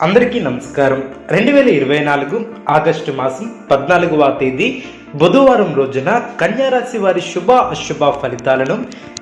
అందరికీ నమస్కారం. రెండు వేల ఇరవై నాలుగు ఆగస్టు మాసం పద్నాలుగవ తేదీ బుధవారం రోజున కన్యారాశి వారి శుభ అశుభ ఫలితాలను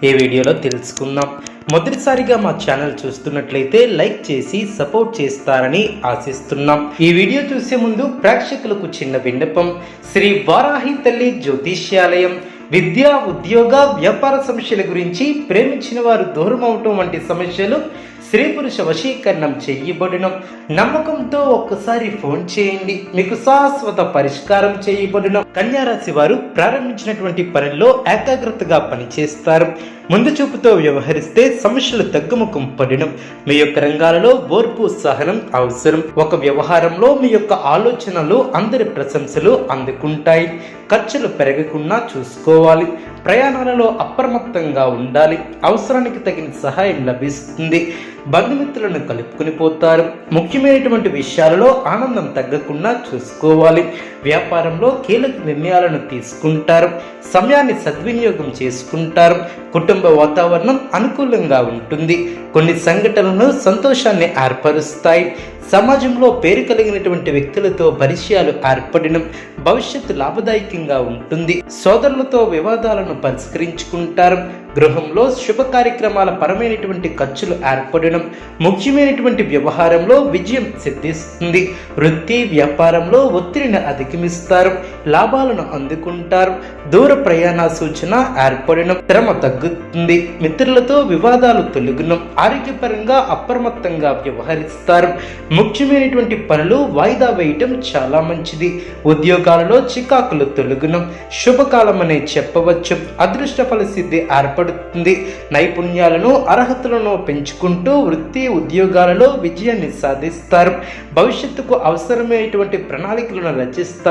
ఈ వీడియోలో తెలుసుకుందాం. మొదటిసారిగా మా ఛానల్ చూస్తున్నట్లయితే లైక్ చేసి సపోర్ట్ చేస్తారని ఆశిస్తున్నాం. ఈ వీడియో చూసే ముందు ప్రేక్షకులకు చిన్న విన్నపం. శ్రీ వారాహి తల్లి జ్యోతిష్యాలయం విద్య ఉద్యోగ వ్యాపార సమస్యల గురించి ప్రేమించిన వారు దూరం అవటం వంటి సమస్యలు స్త్రీ పురుష వశీకరణం చేయబడిన. నమ్మకంతో ఒక్కసారి ఫోన్ చేయండి. మీకు శాశ్వత పరిష్కారం చేయబడిన. కన్యారాశి వారు ప్రారంభించినటువంటి పనుల్లో ఏకాగ్రతగా పనిచేస్తారు. ముందు చూపుతో వ్యవహరిస్తే సమస్యలు తగ్గుముఖం పడడం మీ యొక్క రంగాలలో ఓర్పు సహనం అవసరం. ఒక వ్యవహారంలో మీ యొక్క ఆలోచనలు అందరి ప్రశంసలు అందుకుంటాయి. ఖర్చులు పెరగకుండా చూసుకోవాలి. ప్రయాణాలలో అప్రమత్తంగా ఉండాలి. అవసరానికి తగిన సహాయం లభిస్తుంది. బంధుమిత్రులను కలుపుకుని పోతారు. ముఖ్యమైనటువంటి విషయాలలో ఆనందం తగ్గకుండా చూసుకోవాలి. వ్యాపారంలో కీలక నిర్ణయాలను తీసుకుంటారు సమయాన్ని సద్వినియోగం చేసుకుంటారు కుటుంబ వాతావరణం అనుకూలంగా ఉంటుంది. కొన్ని సంఘటనలు సంతోషాన్ని ఏర్పరుస్తాయి. సమాజంలో పేరు కలిగినటువంటి వ్యక్తులతో పరిచయాలు ఏర్పడడం భవిష్యత్తు లాభదాయకంగా ఉంటుంది. సోదరులతో వివాదాలను పరిష్కరించుకుంటారు. గృహంలో శుభ కార్యక్రమాల పరమైనటువంటి ఖర్చులు ఏర్పడడం ముఖ్యమైనటువంటి వ్యవహారంలో విజయం సిద్ధిస్తుంది. వృత్తి వ్యాపారంలో ఒత్తిడిని అధిక అధిగమిస్తారు లాభాలను అందుకుంటారు దూర ప్రయాణ సూచన ఏర్పడడం శ్రమ తగ్గుతుంది. మిత్రులతో వివాదాలు తొలగునం ఆరోగ్యపరంగా అప్రమత్తంగా వ్యవహరిస్తారు. ముఖ్యమైనటువంటి పనులు వాయిదా వేయటం చాలా మంచిది. ఉద్యోగాలలో చికాకులు తొలగునం శుభకాలం అనే చెప్పవచ్చు. అదృష్ట ఫలసిద్ధి ఏర్పడుతుంది. నైపుణ్యాలను అర్హతలను పెంచుకుంటూ వృత్తి ఉద్యోగాలలో విజయాన్ని సాధిస్తారు. భవిష్యత్తుకు అవసరమైనటువంటి ప్రణాళికలను రచిస్తారు.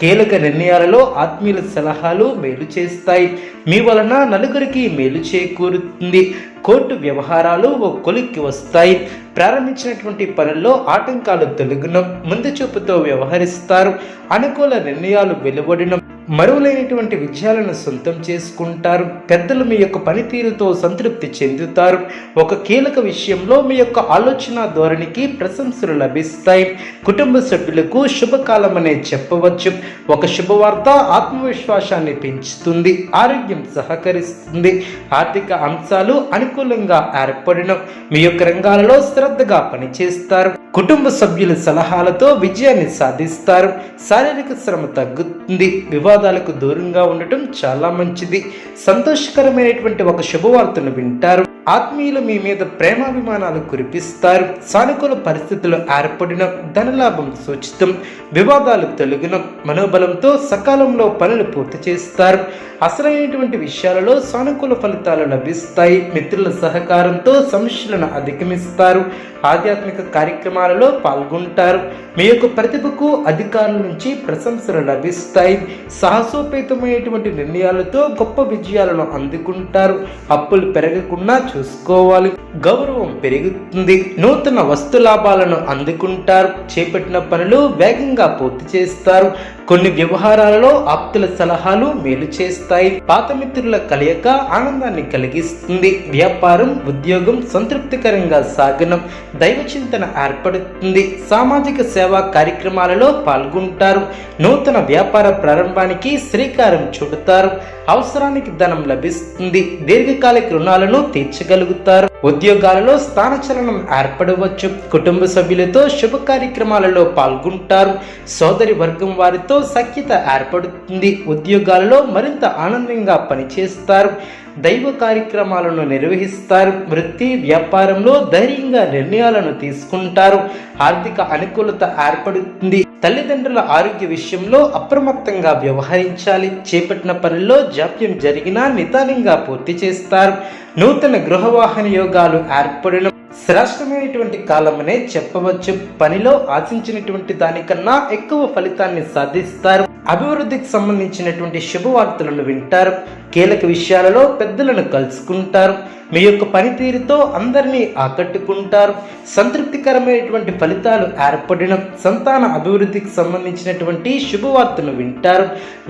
కీలక నిర్ణయాలలో ఆత్మీయుల సలహాలు మేలు చేస్తాయి. మీ వలన నలుగురికి మేలు చేకూరుతుంది. కోర్టు వ్యవహారాలు ఓ కొలిక్కి వస్తాయి. ప్రారంభించినటువంటి పనుల్లో ఆటంకాలు తొలగిన. ముందు చూపుతో వ్యవహరిస్తారు. అనుకూల నిర్ణయాలు వెలువడిన. మరువలేనిటువంటి విజయాలను సొంతం చేసుకుంటారు. పెద్దలు మీ యొక్క పనితీరుతో సంతృప్తి చెందుతారు. ఒక కీలక విషయంలో మీ యొక్క ఆలోచన ధోరణికి ప్రశంసలు లభిస్తాయి. కుటుంబ సభ్యులకు శుభకాలం అనే చెప్పవచ్చు. ఒక శుభవార్త ఆత్మవిశ్వాసాన్ని పెంచుతుంది. ఆరోగ్యం సహకరిస్తుంది. ఆర్థిక అంశాలు అనుకూలంగా ఏర్పడిన. మీ యొక్క రంగాలలో శ్రద్ధగా పనిచేస్తారు. కుటుంబ సభ్యుల సలహాలతో విజయాన్ని సాధిస్తారు. శారీరక శ్రమ తగ్గుతుంది. వివాదాలకు దూరంగా ఉండటం చాలా మంచిది. సంతోషకరమైనటువంటి ఒక శుభవార్తను వింటారు. ఆత్మీయులు మీ మీద ప్రేమాభిమానాలు కురిపిస్తారు. సానుకూల పరిస్థితులు ఏర్పడిన ధనలాభం సూచితం. వివాదాలు తొలగిన మనోబలంతో సకాలంలో పనులు పూర్తి చేస్తారు. అసలైనటువంటి విషయాలలో సానుకూల ఫలితాలు లభిస్తాయి. మిత్రుల సహకారంతో సమస్యలను అధిగమిస్తారు. ఆధ్యాత్మిక కార్యక్రమాలలో పాల్గొంటారు. మీ యొక్క ప్రతిభకు అధికారుల నుంచి ప్రశంసలు లభిస్తాయి. సాహసోపేతమైనటువంటి నిర్ణయాలతో గొప్ప విజయాలను అందుకుంటారు. అప్పులు పెరగకుండా చూసుకోవాలి. గౌరవం పెరుగుతుంది. నూతన వస్తు లాభాలను అందుకుంటారు. చేపట్టిన పనులు వేగంగా పూర్తి చేస్తారు. కొన్ని వ్యవహారాలలో ఆప్తుల సలహాలు మేలు చేస్తాయి. పాత మిత్రుల కలయిక ఆనందాన్ని కలిగిస్తుంది. వ్యాపారం ఉద్యోగం సంతృప్తికరంగా సాగనం దైవ చింతన ఏర్పడుతుంది. సామాజిక సేవా కార్యక్రమాలలో పాల్గొంటారు. నూతన వ్యాపార ప్రారంభానికి శ్రీకారం చుడతారు. అవసరానికి ధనం లభిస్తుంది. దీర్ఘకాలిక రుణాలను తీర్చగలుగుతారు ఉద్యోగాలలో స్థానచలనం ఏర్పడవచ్చు. కుటుంబ సభ్యులతో శుభ కార్యక్రమాలలో పాల్గొంటారు. సోదరి వర్గం వారితో సఖ్యత ఏర్పడుతుంది. ఉద్యోగాలలో మరింత ఆనందంగా పనిచేస్తారు. దైవ కార్యక్రమాలను నిర్వహిస్తారు. వృత్తి వ్యాపారంలో ధైర్యంగా నిర్ణయాలను తీసుకుంటారు. ఆర్థిక అనుకూలత ఏర్పడుతుంది. తల్లిదండ్రుల ఆరోగ్య విషయంలో అప్రమత్తంగా వ్యవహరించాలి. చేపట్టిన పనుల్లో జాప్యం జరిగినా నిదానంగా పూర్తి చేస్తారు. నూతన గృహవాహన యోగాలు ఏర్పడిన శ్రేష్టమైనటువంటి కాలమనే చెప్పవచ్చు. పనిలో ఆశించినటువంటి దానికన్నా ఎక్కువ ఫలితాన్ని సాధిస్తారు. అభివృద్ధికి సంబంధించినటువంటి శుభవార్తలను వింటారు. కీలక విషయాలలో పెద్దలను కలుసుకుంటారు. మీ యొక్క పనితీరుతో అందరినీ ఆకట్టుకుంటారు. సంతృప్తికరమైనటువంటి ఫలితాలు ఏర్పడడం సంతాన అభివృద్ధికి సంబంధించినటువంటి శుభవార్తను వింటారు.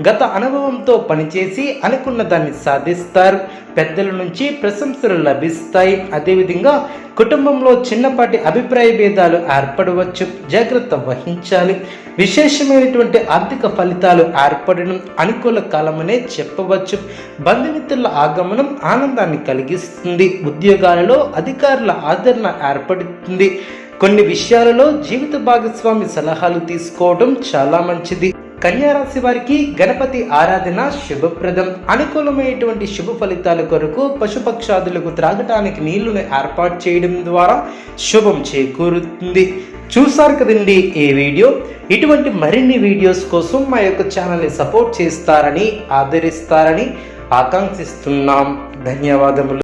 గత అనుభవంతో పనిచేసి అనుకున్న దాన్ని సాధిస్తారు. పెద్దల నుంచి ప్రశంసలు లభిస్తాయి. అదేవిధంగా కుటుంబంలో చిన్నపాటి అభిప్రాయ భేదాలు ఏర్పడవచ్చు. జాగ్రత్త వహించాలి. విశేషమైనటువంటి ఆర్థిక ఫలితాలు ఏర్పడడం అనుకూల కాలమనే చెప్పవచ్చు. బంధుమిత్రుల ఆగమనం ఆనందాన్ని కలిగిస్తుంది. ఉద్యోగాలలో అధికారుల ఆదరణ ఏర్పడుతుంది. కొన్ని విషయాలలో జీవిత భాగస్వామి సలహాలు తీసుకోవడం చాలా మంచిది. కన్యారాశి వారికి గణపతి ఆరాధన శుభప్రదం. అనుకూలమైనటువంటి శుభ ఫలితాల కొరకు పశుపక్షాదులకు త్రాగటానికి నీళ్ళను ఏర్పాటు చేయడం ద్వారా శుభం చేకూరుతుంది. చూసారు కదండి ఈ వీడియో? ఇటువంటి మరిన్ని వీడియోస్ కోసం మా యొక్క ఛానల్ని సపోర్ట్ చేస్తారని ఆదరిస్తారని ఆకాంక్షిస్తున్నాం. ధన్యవాదములు.